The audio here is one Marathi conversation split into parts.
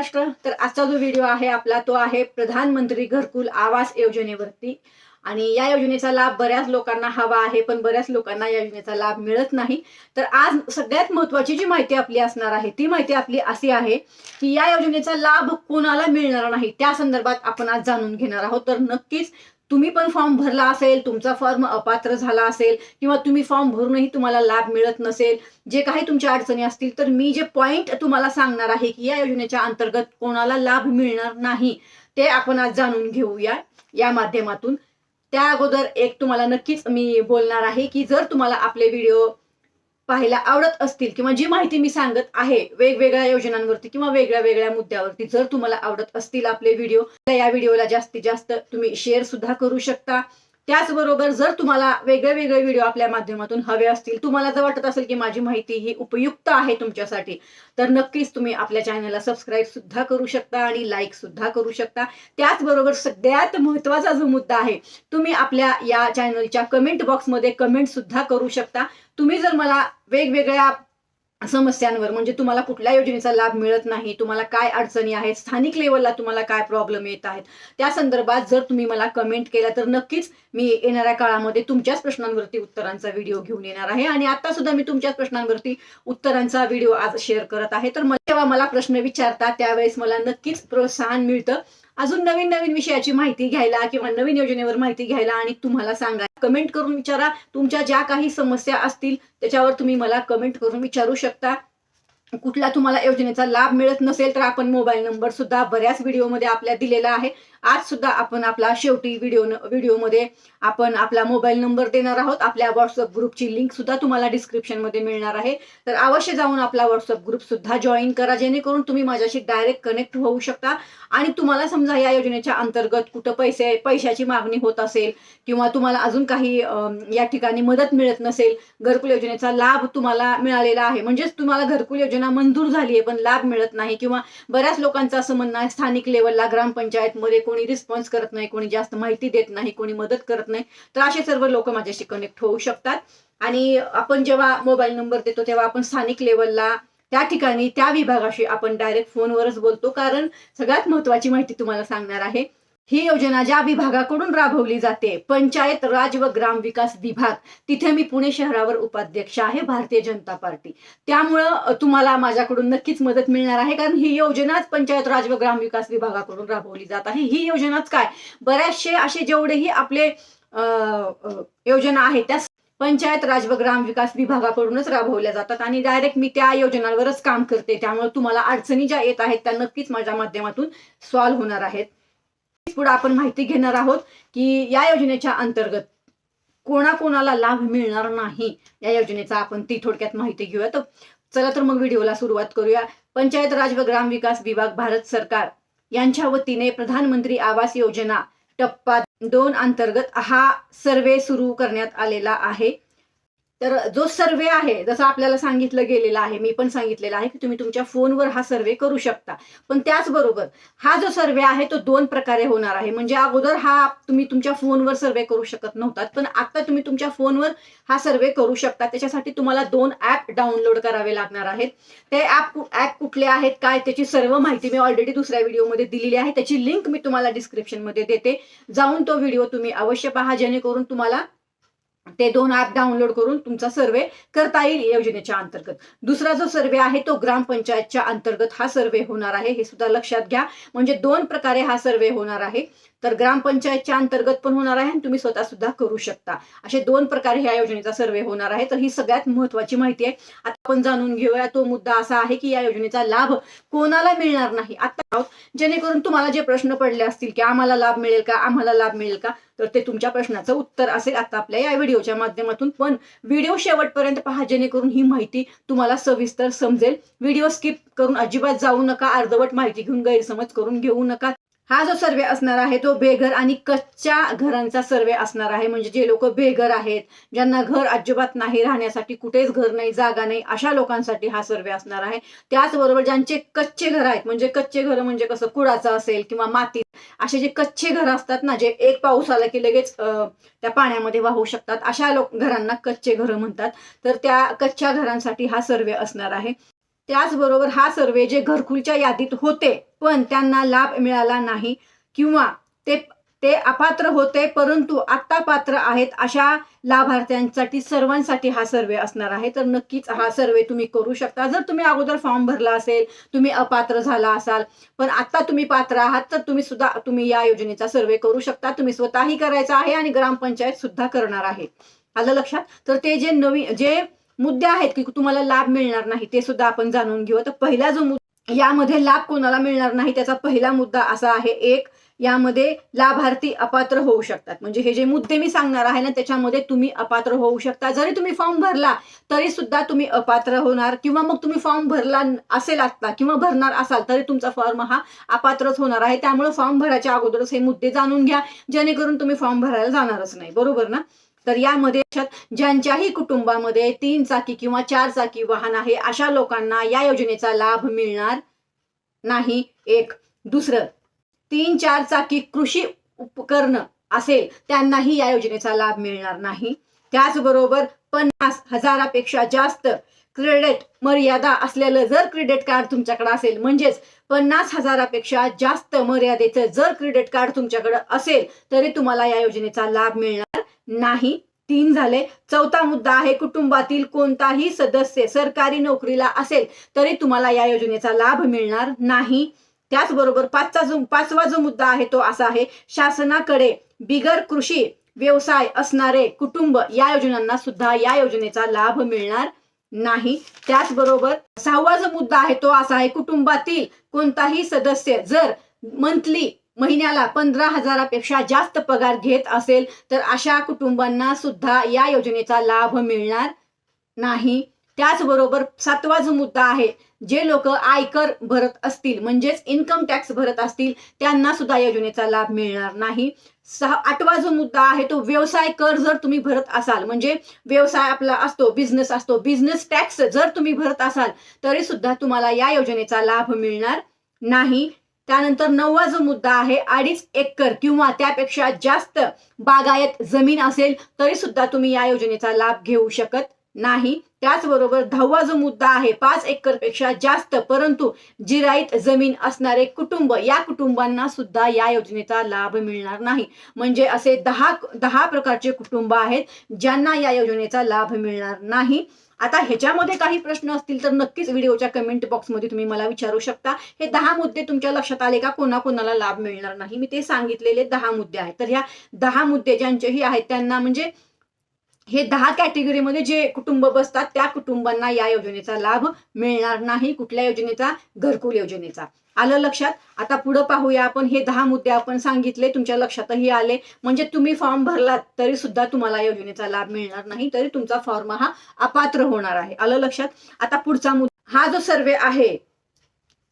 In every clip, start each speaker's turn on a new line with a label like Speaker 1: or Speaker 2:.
Speaker 1: महाराष्ट्र. तर आजचा जो व्हिडिओ आहे आपला तो आहे प्रधानमंत्री घरकुल आवास योजनेवरती. आणि या योजनेचा लाभ बऱ्याच लोकांना हवा आहे पण बऱ्याच लोकांना या योजनेचा लाभ मिळत नाही. तर आज सगळ्यात महत्वाची जी माहिती आपली असणार आहे ती माहिती आपली अशी आहे की या योजनेचा लाभ कोणाला मिळणार नाही त्या संदर्भात आपण आज जाणून घेणार आहोत. तर नक्कीच तुम्ही पण फॉर्म भरला असेल तुमचा फॉर्म अपात्र झाला असेल किंवा तुम्ही फॉर्म भरूनही तुम्हाला लाभ मिळत नसेल जे काही तुमच्या अडचणी असतील तर मी जे पॉइंट तुम्हाला सांगणार आहे की या योजनेच्या अंतर्गत कोणाला लाभ मिळणार नाही ते आपण आज जाणून घेऊया या माध्यमातून. त्या अगोदर एक तुम्हाला नक्कीच मी बोलणार आहे की जर तुम्हाला आपले व्हिडिओ पाहायला आवडत असतील किंवा जी माहिती मी सांगत आहे वेगवेगळ्या योजनांवरती किंवा वेगळ्या वेगळ्या मुद्द्यावरती जर तुम्हाला आवडत असतील आपले व्हिडिओ तर या व्हिडिओला जास्तीत जास्त तुम्ही शेअर सुद्धा करू शकता. त्याचबरोबर जर तुम्हाला वेगळे वेगळे व्हिडिओ आपल्या माध्यमातून हवे असतील तुम्हाला जर वाटत असेल की माझी माहिती ही उपयुक्त आहे तुमच्यासाठी तर नक्कीच तुम्ही आपल्या चॅनलला सबस्क्राईब सुद्धा करू शकता आणि लाईक सुद्धा करू शकता. त्याचबरोबर सगळ्यात महत्त्वाचा जो मुद्दा आहे तुम्ही आपल्या या चॅनलच्या कमेंट बॉक्समध्ये कमेंट सुद्धा करू शकता. तुम्ही जर मला वेगवेगळ्या समस्यांवर म्हणजे तुम्हाला कुठल्या योजनेचा लाभ मिळत नाही तुम्हाला काय अडचणी आहेत स्थानिक लेवलला तुम्हाला काय प्रॉब्लेम येत आहेत त्या संदर्भात जर तुम्ही मला कमेंट केला तर नक्कीच मी येणाऱ्या काळामध्ये तुमच्याच प्रश्नांवरती उत्तरांचा व्हिडिओ घेऊन येणार आहे. आणि आता सुद्धा मी तुमच्याच प्रश्नांवरती उत्तरांचा व्हिडिओ आज शेअर करत आहे. तर जेव्हा मला प्रश्न विचारता त्यावेळेस मला नक्कीच प्रोत्साहन मिळतं. अजून नवीन नवीन विषयाची माहिती घ्यायला किंवा नवीन योजनेवर माहिती घ्यायला आणि तुम्हाला सांगा. कमेंट करून विचारा. तुमच्या ज्या काही समस्या असतील त्याच्यावर तुम्ही मला कमेंट करून विचारू शकता. कुठला तुम्हाला योजनेचा लाभ मिळत नसेल तर आपण मोबाईल नंबर सुद्धा बऱ्याच व्हिडिओमध्ये आपल्या दिलेला आहे. आज सुद्धा आपण आपला शेवटी व्हिडिओ व्हिडिओमध्ये आपण आपला मोबाईल नंबर देणार आहोत. आपल्या व्हॉट्सअप ग्रुपची लिंक सुद्धा तुम्हाला डिस्क्रिप्शनमध्ये मिळणार आहे. तर अवश्य जाऊन आपला व्हॉट्सअप ग्रुप सुद्धा जॉईन करा जेणेकरून तुम्ही माझ्याशी डायरेक्ट कनेक्ट होऊ शकता. आणि तुम्हाला समजा या योजनेच्या अंतर्गत कुठं पैसे पैशाची मागणी होत असेल किंवा तुम्हाला अजून काही या ठिकाणी मदत मिळत नसेल घरकुल योजनेचा लाभ तुम्हाला मिळालेला आहे. म्हणजेच तुम्हाला घरकुल योजना मंजूर झाली आहे पण लाभ मिळत नाही किंवा बऱ्याच लोकांचं असं म्हणणं आहे स्थानिक लेवलला ग्रामपंचायतमध्ये कोणी रिस्पॉन्स करत नाही कोणी जास्त माहिती देत नाही कोणी मदत करत नाही तर असे सर्व लोक माझ्याशी कनेक्ट होऊ शकतात. आणि आपण जेव्हा मोबाईल नंबर देतो तेव्हा आपण स्थानिक लेवलला त्या ठिकाणी त्या विभागाशी आपण डायरेक्ट फोनवरच बोलतो कारण सगळ्यात महत्वाची माहिती तुम्हाला सांगणार आहे ही योजना ज्या विभागाकडून राबवली जाते पंचायत राज व ग्राम विकास विभाग तिथे मी पुणे शहरावर उपाध्यक्ष आहे भारतीय जनता पार्टी. त्यामुळं तुम्हाला माझ्याकडून नक्कीच मदत मिळणार आहे कारण ही योजनाच पंचायत राज व ग्राम विकास विभागाकडून राबवली जात आहे. ही योजनाच काय? बऱ्याचशे असे जेवढेही आपले योजना आहेत त्या पंचायत राज व ग्राम विकास विभागाकडूनच राबवल्या जातात आणि डायरेक्ट मी त्या योजनांवरच काम करते. त्यामुळे तुम्हाला अडचणी ज्या येत आहेत त्या नक्कीच माझ्या माध्यमातून सॉल्व्ह होणार आहेत. पुढे आपण माहिती घेणार आहोत की या योजनेच्या अंतर्गत कोणाकोणाला लाभ मिळणार नाही या योजनेचा आपण ती थोडक्यात माहिती घेऊया तर चला तर मग व्हिडिओला सुरुवात करूया. पंचायत राज व ग्राम विकास विभाग भारत सरकार यांच्या वतीने प्रधानमंत्री आवास योजना टप्पा दोन अंतर्गत हा सर्वे सुरू करण्यात आलेला आहे. तर जो सर्वे आहे जसं आपल्याला सांगितलं गेलेलं आहे मी पण सांगितलेलं आहे की तुम्ही तुमच्या फोनवर हा सर्वे करू शकता. पण त्याचबरोबर हा जो सर्वे आहे तो दोन प्रकारे होणार आहे. म्हणजे अगोदर हा तुम्ही तुमच्या फोनवर सर्वे करू शकत नव्हतात पण आता तुम्ही तुमच्या फोनवर हा सर्वे करू शकता. त्याच्यासाठी तुम्हाला दोन ऍप डाउनलोड करावे लागणार आहेत. ते ऍप ऍप कुठले आहेत काय त्याची सर्व माहिती मी ऑलरेडी दुसऱ्या व्हिडिओमध्ये दिलेली आहे. त्याची लिंक मी तुम्हाला डिस्क्रिप्शनमध्ये देते. जाऊन तो व्हिडिओ तुम्ही अवश्य पहा जेणेकरून तुम्हाला ते दोन ऍप डाउनलोड करून तुमचा सर्वे करता येईल योजनेच्या अंतर्गत. दुसरा जो सर्वे आहे तो ग्रामपंचायतच्या अंतर्गत हा सर्वे होणार आहे हे सुद्धा लक्षात घ्या. म्हणजे दोन प्रकारे हा सर्वे होणार आहे. तर ग्रामपंचायतच्या अंतर्गत पण होणार आहे आणि तुम्ही स्वतः सुद्धा करू शकता. असे दोन प्रकारे ह्या योजनेचा सर्वे होणार आहे. तर ही सगळ्यात महत्वाची माहिती आहे. आता आपण जाणून घेऊया तो मुद्दा असा आहे की या योजनेचा लाभ कोणाला मिळणार नाही? आता आहोत. जेणेकरून तुम्हाला जे प्रश्न पडले असतील की आम्हाला लाभ मिळेल का आम्हाला लाभ मिळेल का? तर ते तुमच्या प्रश्नाचं उत्तर असेल आता आपल्या या व्हिडिओच्या माध्यमातून. पण व्हिडिओ शेवटपर्यंत पहा जेणेकरून ही माहिती तुम्हाला सविस्तर समजेल. व्हिडिओ स्किप करून अजिबात जाऊ नका अर्धवट माहिती घेऊन गैरसमज करून घेऊ नका. हा जो सर्वे असणार आहे तो बेघर आणि कच्च्या घरांचा सर्वे असणार आहे. म्हणजे जे लोक बेघर आहेत ज्यांना घर अजिबात नाही राहण्यासाठी कुठेच घर नाही जागा नाही अशा लोकांसाठी हा सर्वे असणार आहे. त्याचबरोबर ज्यांचे कच्चे घर आहेत म्हणजे कच्चे घर म्हणजे कसं कुडाचं असेल किंवा माती असे जे कच्चे घर असतात ना जे एक पाऊस आला की लगेच त्या पाण्यामध्ये वाहू शकतात. अशा लोक घरांना कच्चे घरं म्हणतात. तर त्या कच्च्या घरांसाठी हा सर्वे असणार आहे. त्याचबरोबर हा सर्वे जे घरकुलच्या यादीत होते पण त्यांना लाभ मिळाला नाही किंवा ते ते अपात्र होते परंतु आत्ता पात्र आहेत अशा लाभार्थ्यांसाठी सर्वांसाठी हा सर्वे असणार आहे. तर नक्कीच हा सर्वे तुम्ही करू शकता. जर तुम्ही अगोदर फॉर्म भरला असेल तुम्ही अपात्र झाला असाल पण आत्ता तुम्ही पात्र आहात तर तुम्ही सुद्धा तुम्ही या योजनेचा सर्वे करू शकता. तुम्ही स्वतःही करायचा आहे आणि ग्रामपंचायत सुद्धा करणार आहे. आलं लक्षात? तर ते जे नवीन जे मुद्दे आहेत की तुम्हाला लाभ मिळणार नाही ते सुद्धा आपण जाणून घेऊ. तर पहिला जो मुद्दा यामध्ये लाभ कोणाला मिळणार नाही त्याचा पहिला मुद्दा असा आहे एक यामध्ये लाभार्थी अपात्र होऊ शकतात. म्हणजे हे जे मुद्दे मी सांगणार आहे ना त्याच्यामध्ये तुम्ही अपात्र होऊ शकता. जरी तुम्ही फॉर्म भरला तरी सुद्धा तुम्ही अपात्र होणार. किंवा मग तुम्ही फॉर्म भरला असेल आता किंवा भरणार असाल तरी तुमचा फॉर्म हा अपात्रच होणार आहे. त्यामुळे फॉर्म भरायच्या अगोदरच हे मुद्दे जाणून घ्या. जेणेकरून तुम्ही फॉर्म भरायला जाणारच नाही. बरोबर ना? तर यामध्ये ज्यांच्याही कुटुंबामध्ये तीन चाकी किंवा चार चाकी वाहन आहे अशा लोकांना या योजनेचा लाभ मिळणार नाही. एक. दुसरं तीन चार चाकी कृषी उपकरण असेल त्यांनाही या योजनेचा लाभ मिळणार नाही. त्याचबरोबर पन्नास हजारापेक्षा जास्त क्रेडिट मर्यादा असलेलं जर क्रेडिट कार्ड तुमच्याकडे असेल म्हणजेच पन्नास हजारापेक्षा जास्त मर्यादेचं जर क्रेडिट कार्ड तुमच्याकडे असेल तरी तुम्हाला या योजनेचा लाभ मिळणार नाही तीन झाले. चौथा मुद्दा आहे कुटुंबातील कोणताही सदस्य सरकारी नोकरीला असेल तरी तुम्हाला या योजनेचा लाभ मिळणार नाही. त्याचबरोबर पाचचा जो पाचवा जो मुद्दा आहे तो असा आहे शासनाकडे बिगर कृषी व्यवसाय असणारे कुटुंब या योजनांना सुद्धा या योजनेचा लाभ मिळणार नाही. त्याचबरोबर सहावा जो मुद्दा आहे तो असा आहे कुटुंबातील कोणताही सदस्य जर मंथली महिन्याला पंधरा हजारापेक्षा जास्त पगार घेत असेल तर अशा कुटुंबांना सुद्धा या योजनेचा लाभ मिळणार नाही. त्याचबरोबर सातवा जो मुद्दा आहे जे लोक आयकर भरत असतील म्हणजेच इन्कम टॅक्स भरत असतील त्यांना सुद्धा योजनेचा लाभ मिळणार नाही. सहा आठवा जो मुद्दा आहे तो व्यवसाय कर जर तुम्ही भरत असाल म्हणजे व्यवसाय आपला असतो बिझनेस असतो बिझनेस टॅक्स जर तुम्ही भरत असाल तरी सुद्धा तुम्हाला या योजनेचा लाभ मिळणार नाही. त्यानंतर नववा जो मुद्दा आहे अडीच एकर किंवा त्यापेक्षा जास्त बागायत जमीन असेल तरी सुद्धा तुम्ही या योजनेचा लाभ घेऊ शकत नाही. त्याचबरोबर दहावा जो मुद्दा आहे पाच एकरपेक्षा जास्त परंतु जिराईत जमीन असणारे कुटुंब या कुटुंबांना सुद्धा या योजनेचा लाभ मिळणार नाही. म्हणजे असे दहा दहा प्रकारचे कुटुंब आहेत ज्यांना या योजनेचा लाभ मिळणार नाही. आता ह्याच्यामध्ये काही प्रश्न असतील तर नक्कीच व्हिडिओच्या कमेंट बॉक्समध्ये तुम्ही मला विचारू शकता. हे दहा मुद्दे तुमच्या लक्षात आले का? कोणाकोणाला लाभ मिळणार नाही. मी ते सांगितलेले दहा मुद्दे आहेत. तर ह्या दहा मुद्दे ज्यांचेही आहेत त्यांना म्हणजे हे दहा कॅटेगरीमध्ये जे कुटुंब बसतात त्या कुटुंबांना या योजनेचा लाभ मिळणार नाही कुठल्या योजनेचा? घरकुल योजनेचा. आलं लक्षात? आता पुढं पाहूया आपण. हे दहा मुद्दे आपण सांगितले तुमच्या लक्षातही आले. म्हणजे तुम्ही फॉर्म भरलात तरी सुद्धा तुम्हाला योजनेचा लाभ मिळणार नाही तरी तुमचा फॉर्म हा अपात्र होणार आहे. आलं लक्षात? आता पुढचा मुद्दा. हा जो सर्वे आहे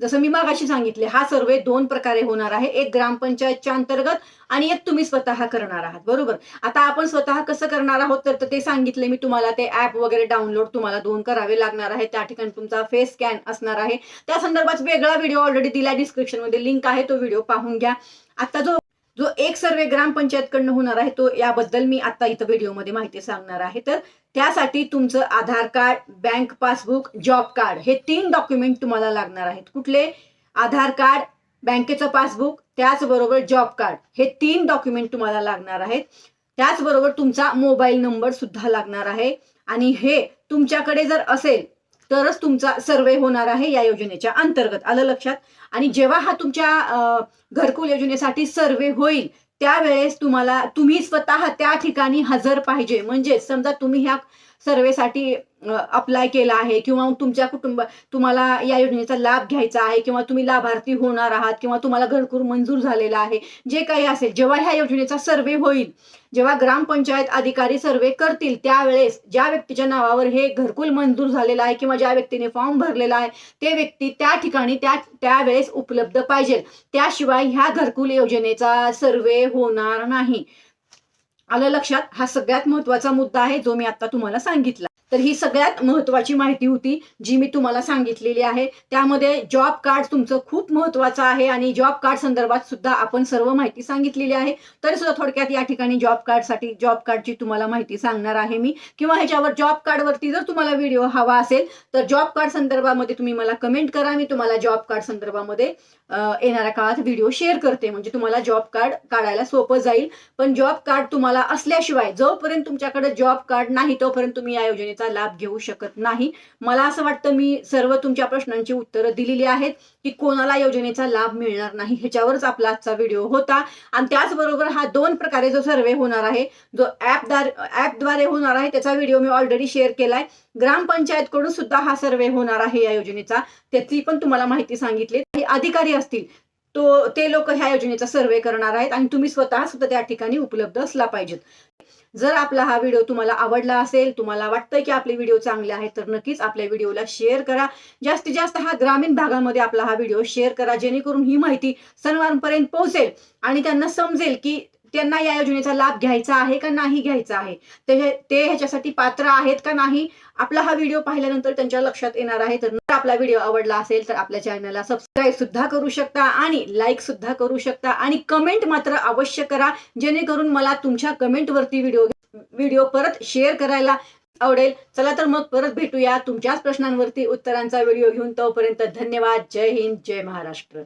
Speaker 1: जसं मी मागाशी सांगितले हा सर्वे दोन प्रकारे होणार आहे. एक ग्रामपंचायतच्या अंतर्गत आणि एक तुम्ही स्वतः करणार आहात. बरोबर? आता आपण स्वतः कसं करणार आहोत? तर ते सांगितले मी तुम्हाला. ते ऍप वगैरे डाउनलोड तुम्हाला दोन करावे लागणार आहे त्या ठिकाणी तुमचा फेस स्कॅन असणार आहे. त्या संदर्भात वेगळा व्हिडिओ ऑलरेडी दिला डिस्क्रिप्शनमध्ये लिंक आहे. तो व्हिडिओ पाहून घ्या. आता जो जो एक सर्वे ग्रामपंचायतकडनं होणार आहे तो याबद्दल मी आता इथं व्हिडिओमध्ये माहिती सांगणार आहे. तर त्यासाठी तुमचं Aadhaar card bank passbook job card हे तीन डॉक्युमेंट तुम्हाला लागणार आहेत. कुठले? आधार कार्ड बँकेचं पासबुक त्याचबरोबर जॉब कार्ड हे तीन डॉक्युमेंट तुम्हाला लागणार आहेत. त्याचबरोबर तुमचा मोबाईल नंबर सुद्धा लागणार आहे. आणि हे तुमच्याकडे जर असेल तरच तुमचा सर्वे होणार आहे या योजनेच्या अंतर्गत. आलं लक्षात? आणि जेव्हा हा तुमच्या घरकुल योजनेसाठी सर्वे होईल त्यावेळेस तुम्हाला तुम्ही स्वतः त्या ठिकाणी हजर पाहिजे. म्हणजे समजा तुम्ही ह्या सर्वेसाठी अप्लाय केला आहे किंवा तुमच्या कुटुंब तुम्हाला या योजनेचा लाभ घ्यायचा आहे किंवा तुम्ही लाभार्थी होणार आहात किंवा तुम्हाला घरकुल मंजूर झालेला आहे जे काही असेल जेव्हा ह्या योजनेचा सर्वे होईल जेव्हा ग्रामपंचायत अधिकारी सर्वे करतील त्यावेळेस ज्या व्यक्तीच्या नावावर हे घरकुल मंजूर झालेलं आहे किंवा ज्या व्यक्तीने फॉर्म भरलेला आहे ते व्यक्ती त्या ठिकाणी त्या त्यावेळेस उपलब्ध पाहिजे त्याशिवाय ह्या घरकुल योजनेचा सर्वे होणार नाही. आलं लक्षात? हा सगळ्यात महत्त्वाचा मुद्दा आहे जो मी आता तुम्हाला सांगितला. तर ही सगळ्यात महत्वाची माहिती होती जी मी तुम्हाला सांगितलेली आहे त्यामध्ये जॉब कार्ड तुमचं खूप महत्वाचं आहे आणि जॉब कार्ड संदर्भात सुद्धा आपण सर्व माहिती सांगितलेली आहे तरी सुद्धा थोडक्यात या ठिकाणी जॉब कार्डसाठी जॉब कार्डची तुम्हाला माहिती सांगणार आहे मी किंवा ह्याच्यावर जॉब कार्डवरती जर तुम्हाला व्हिडिओ हवा असेल तर जॉब कार्ड संदर्भामध्ये तुम्ही मला कमेंट करा मी तुम्हाला जॉब कार्ड संदर्भामध्ये येणाऱ्या काळात व्हिडिओ शेअर करते म्हणजे तुम्हाला जॉब कार्ड काढायला सोपं जाईल पण जॉब कार्ड तुम्हाला असल्याशिवाय जोपर्यंत तुमच्याकडे जॉब कार्ड नाही तोपर्यंत तुम्ही या योजनेत योजनेचा लाभ घेऊ शकत नाही. मला असं वाटतं मी सर्व तुमच्या प्रश्नांची उत्तरं दिलेली आहेत की कोणाला योजनेचा लाभ मिळणार नाही ह्याच्यावरच आपला आजचा व्हिडिओ होता. आणि त्याचबरोबर हा दोन प्रकारे जो सर्वे होणार आहे जो ॲपदार ॲपद्वारे होणार आहे त्याचा व्हिडिओ मी ऑलरेडी शेअर केलाय. ग्रामपंचायतकडून सुद्धा हा सर्वे होणार आहे या योजनेचा. त्याची पण तुम्हाला माहिती सांगितली. अधिकारी असतील तो ते लोक ह्या योजनेचा सर्वे करणार आहेत आणि तुम्ही स्वतः सुद्धा त्या ठिकाणी उपलब्ध असला पाहिजेत. जर आपला हा व्हिडिओ तुम्हाला आवडला असेल तुम्हाला वाटतंय की आपले व्हिडिओ चांगले आहेत तर नक्कीच आपल्या व्हिडिओला शेअर करा. जास्तीत जास्त हा ग्रामीण भागामध्ये आपला हा व्हिडिओ शेअर करा जेणेकरून ही माहिती सर्वांपर्यंत पोहोचेल आणि त्यांना समजेल की त्यांना या योजनेचा लाभ घ्यायचा आहे का नाही घ्यायचा आहे? ते ते ह्याच्यासाठी पात्र आहेत का नाही? आपला हा व्हिडिओ पाहिल्यानंतर त्यांच्या लक्षात येणार आहे. तर जर आपला व्हिडिओ आवडला असेल तर आपल्या चॅनलला सबस्क्राईब सुद्धा करू शकता आणि लाईक सुद्धा करू शकता आणि कमेंट मात्र अवश्य करा. जेणेकरून मला तुमच्या कमेंटवरती व्हिडिओ व्हिडिओ परत शेअर करायला आवडेल. चला तर मग परत भेटूया तुमच्याच प्रश्नांवरती उत्तरांचा व्हिडिओ घेऊन. तोपर्यंत धन्यवाद. जय हिंद. जय महाराष्ट्र.